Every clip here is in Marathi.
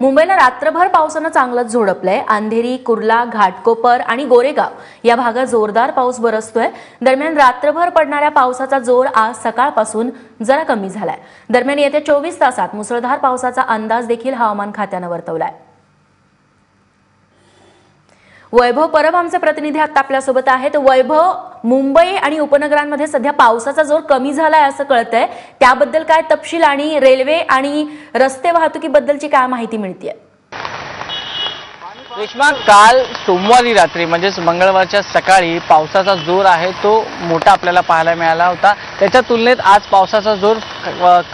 मुंबईला रात्रभर पावसानं चांगलंच झोडपलंय. अंधेरी कुर्ला घाटकोपर आणि गोरेगाव या भागात जोरदार पाऊस बरसतोय. दरम्यान रात्रभर पडणाऱ्या पावसाचा जोर आज सकाळपासून जरा कमी झालाय. दरम्यान येत्या चोवीस तासात मुसळधार पावसाचा अंदाज देखील हवामान खात्यानं वर्तवलाय. वैभव परब आमचे प्रतिनिधी आता आपल्यासोबत आहेत. वैभव मुंबई आणि उपनगरांमध्ये सध्या पावसाचा जोर कमी झालाय असं कळतंय. त्याबद्दल काय तपशील आणि रेल्वे आणि रस्ते वाहतुकीबद्दलची काय माहिती मिळतीये? रेश्मा काल सोमवारी रात्री म्हणजेच मंगळवारच्या सकाळी पावसाचा जोर आहे तो मोठा आपल्याला पाहायला मिळाला होता. त्याच्या तुलनेत आज पावसाचा जोर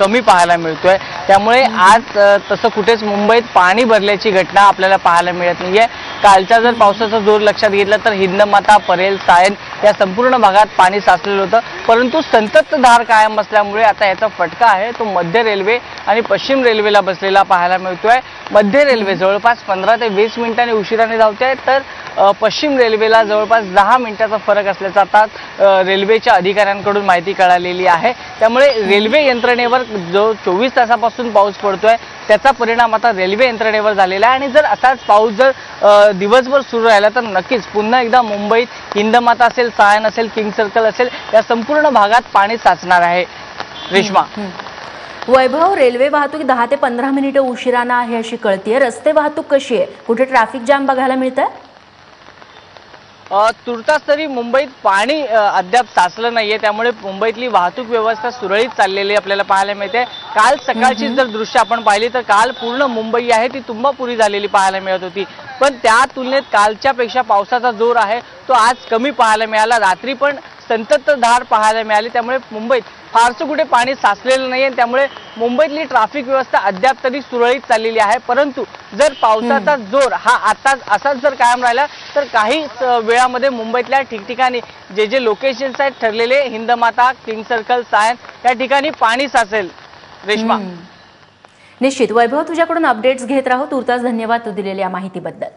कमी पाहायला मिळतोय. त्यामुळे आज तसं कुठेच मुंबईत पाणी भरल्याची घटना आपल्याला पाहायला मिळत नाहीये. कालचा जर पावसाचा जोर लक्षात घेतला तर हिंदमाता परेल सायन या संपूर्ण भागात पाणी साचलेलं होतं. परंतु संततधार कायम असल्यामुळे आता याचा फटका आहे. तो मध्य रेल्वे आणि पश्चिम रेल्वेला बसलेला पाहायला मिळतोय. मध्य रेल्वे जवळपास पंधरा ते वीस मिनिटांनी उशिराने धावते तर पश्चिम रेल्वेला जवळपास दहा मिनिटाचा फरक असल्याचा आता रेल्वेच्या अधिकाऱ्यांकडून माहिती कळालेली आहे. त्यामुळे रेल्वे यंत्रणेवर जो चोवीस तासापासून पाऊस पडतोय त्याचा परिणाम आता रेल्वे यंत्रणेवर झालेला आहे. आणि जर असाच पाऊस जर दिवसभर सुरू राहिला तर नक्कीच पुन्हा एकदा मुंबईत हिंदमाता असेल सायन असेल किंग सर्कल असेल या संपूर्ण भागात पाणी साचणार आहे. रेश्मा. वैभव रेल्वे वाहतूक दहा ते पंधरा मिनिटं उशिरानं आहे अशी कळतीये. रस्ते वाहतूक कशी आहे? कुठे ट्रॅफिक जाम बघायला मिळतंय? तुर्तास तरी मुंबईत पाणी अद्याप साचलं नाहीये. त्यामुळे मुंबईतली वाहतूक व्यवस्था सुरळीत चाललेली आपल्याला पाहायला मिळते. काल सकाळची जर दृश्य आपण पाहिली तर काल पूर्ण मुंबई आहे. ती तुंबापुरी झालेली पाहायला मिळत होती. पण त्या तुलनेत कालच्या पेक्षा पावसाचा जोर आहे. तो आज कमी पाहायला मिळाला. रात्री पण संततधार पाहायला मिळाली. त्यामुळे मुंबईत फारसं कुठे पाणी साचलेलं नाही आणि त्यामुळे मुंबईतली ट्रॅफिक व्यवस्था अद्याप तरी सुरळीत चाललेली आहे. परंतु जर पावसाचा जोर हा आता असाच जर कायम राहिला तर काही वेळामध्ये मुंबईतल्या ठिकठिकाणी जे जे लोकेशन्स आहेत ठरलेले हिंदमाता किंग सर्कल सायन या ठिकाणी पाणी साचेल. रेश्मा. निश्चित. वैभव तुझ्याकडून अपडेट्स घेत राहू. तुर्तास धन्यवाद तू दिलेल्या माहितीबद्दल.